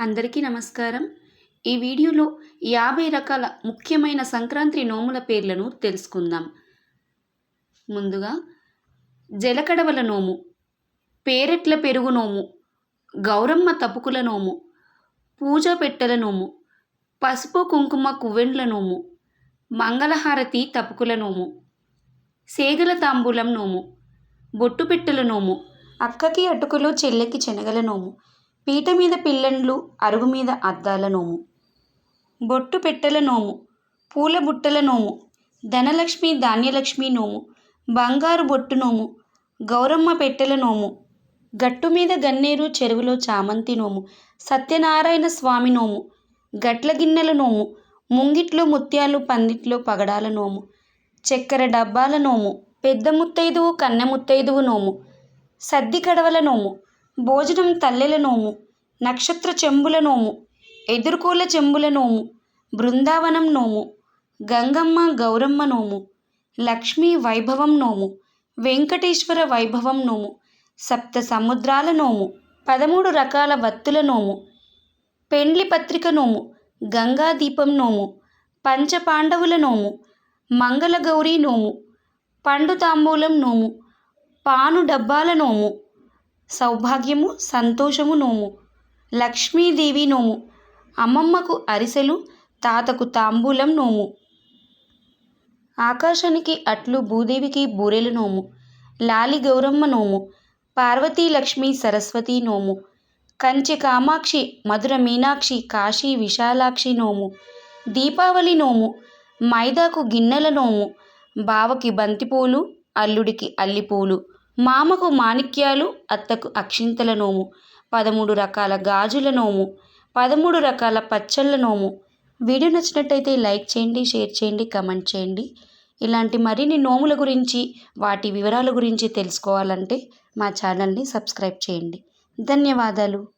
అందరికీ నమస్కారం. ఈ వీడియోలో యాభై రకాల ముఖ్యమైన సంక్రాంతి నోముల పేర్లను తెలుసుకుందాం. ముందుగా జలకడవల నోము పేరెట్ల పెరుగు నోము గౌరమ్మ తపుకుల నోము పూజ పెట్టెల నోము పసుపు కుంకుమ కువెండ్ల నోము మంగళహారతి తపుకుల నోము సేగల తాంబూలం నోము బొట్టు పెట్టెల నోము అక్కకి అటుకులు చెల్లెకి శనగల నోము పీట మీద పిల్లండ్లు అరుగు మీద అద్దాల నోము. బొట్టు పెట్టెల నోము పూల బుట్టల నోము ధనలక్ష్మి ధాన్యలక్ష్మి నోము బంగారు బొట్టు నోము గౌరమ్మ పెట్టెల నోము గట్టు మీద గన్నేరు చెరువులో చామంతి నోము సత్యనారాయణ స్వామి నోము గట్ల గిన్నెల నోము ముంగిట్లో ముత్యాలు పందిట్లో పగడాల నోము చక్కెర డబ్బాల నోము పెద్ద ముత్తైదువు కన్నె ముత్తైదువు నోము సద్ది కడవల నోము భోజనం తల్లెల నోము నక్షత్ర చెంబుల నోము ఎదుర్కోల చెంబుల నోము బృందావనం నోము గంగమ్మ గౌరమ్మ నోము లక్ష్మీ వైభవం నోము వెంకటేశ్వర వైభవం నోము సప్త సముద్రాల నోము పదమూడు రకాల వత్తుల నోము పెండ్లి పత్రిక నోము గంగా దీపం నోము పంచపాండవుల నోము మంగళగౌరీ నోము పండు తాంబూలం నోము పాను డబ్బాల నోము సౌభాగ్యము సంతోషము నోము. లక్ష్మీదేవి నోము. అమ్మమ్మకు అరిసెలు తాతకు తాంబూలం నోము. ఆకాశానికి అట్లు భూదేవికి బూరెలు నోము. లాలి గౌరమ్మ నోము. పార్వతీ లక్ష్మి సరస్వతి నోము. కంచి కామాక్షి మధుర మీనాక్షి కాశీ విశాలాక్షి నోము. దీపావళి నోము. మైదాకు గిన్నెల నోము. బావకి బంతిపూలు అల్లుడికి అల్లిపూలు. మామకు మాణిక్యాలు అత్తకు అక్షింతల నోము. పదమూడు రకాల గాజుల నోము. పదమూడు రకాల పచ్చళ్ళ నోము. వీడియో నచ్చినట్టయితే లైక్ చేయండి షేర్ చేయండి కమెంట్ చేయండి. ఇలాంటి మరిన్ని నోముల గురించి వాటి వివరాల గురించి తెలుసుకోవాలంటే మా ఛానల్ని సబ్స్క్రైబ్ చేయండి. ధన్యవాదాలు.